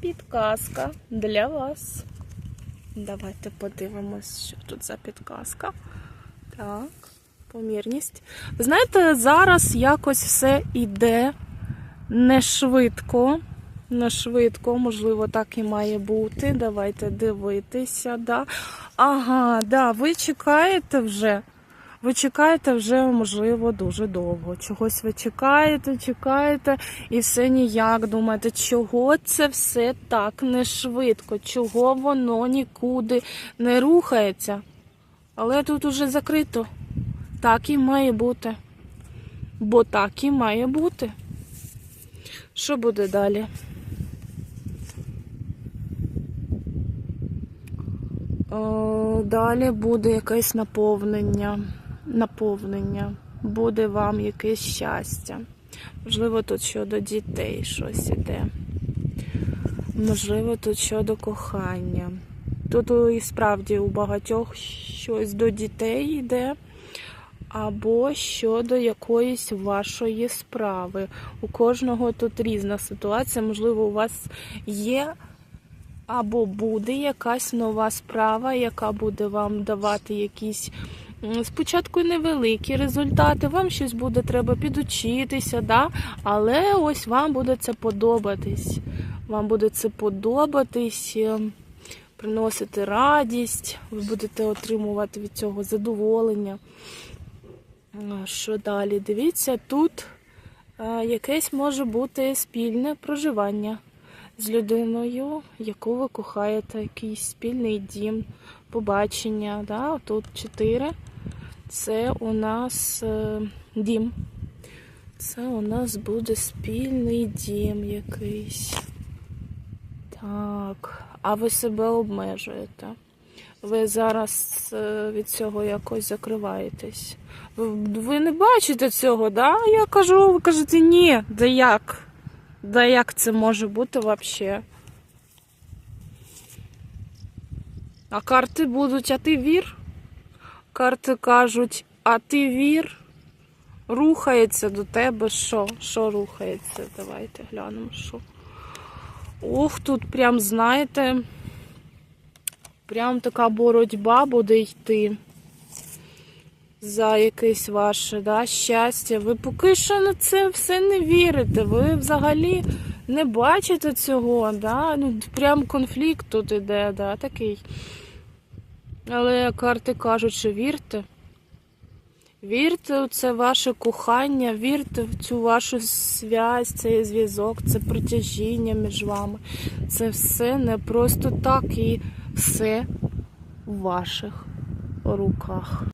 підказка для вас. Давайте подивимось, що тут за підказка. Так, помірність. Ви знаєте, зараз якось все йде не швидко. Не швидко, можливо, так і має бути. Давайте дивитися. Да. Ага, да, ви чекаєте вже. Ви чекаєте вже, можливо, дуже довго. Чогось ви чекаєте, чекаєте, і все ніяк думаєте, чого це все так не швидко, чого воно нікуди не рухається. Але тут уже закрито. Так і має бути. Бо так і має бути. Що буде далі? О, далі буде якесь наповнення. Наповнення. Буде вам якесь щастя. Можливо, тут щодо дітей щось іде. Можливо, тут щодо кохання. Тут і справді у багатьох щось до дітей йде, або щодо якоїсь вашої справи. У кожного тут різна ситуація. Можливо, у вас є або буде якась нова справа, яка буде вам давати якісь спочатку невеликі результати. Вам щось буде треба підучитися, да? але ось вам буде це подобатись. Вам буде це подобатись, е, приносити радість, ви будете отримувати від цього задоволення. Що далі? Дивіться, тут е, якесь може бути спільне проживання з людиною, яку ви кохаєте, якийсь спільний дім, побачення. Да? Тут чотири. Це у нас е, дім. Це у нас буде спільний дім якийсь. Так. А ви себе обмежуєте. Ви зараз е, від цього якось закриваєтесь. Ви, ви не бачите цього, да? Я кажу, ви кажете, ні, да як? Да як це може бути взагалі? А карти будуть, а ти вір? Карти кажуть, а ти вір? Рухається до тебе що? Що рухається? Давайте глянемо, що. Ох, тут прям, знаєте, прям така боротьба буде йти за якесь ваше да, щастя. Ви поки що на це все не вірите. Ви взагалі не бачите цього. Да? Ну, прям конфлікт тут іде, да, такий. Але карти кажуть, що вірте. Вірте у це ваше кохання, вірте в цю вашу зв'язь, цей зв'язок, це притяжіння між вами. Це все не просто так і все в ваших руках.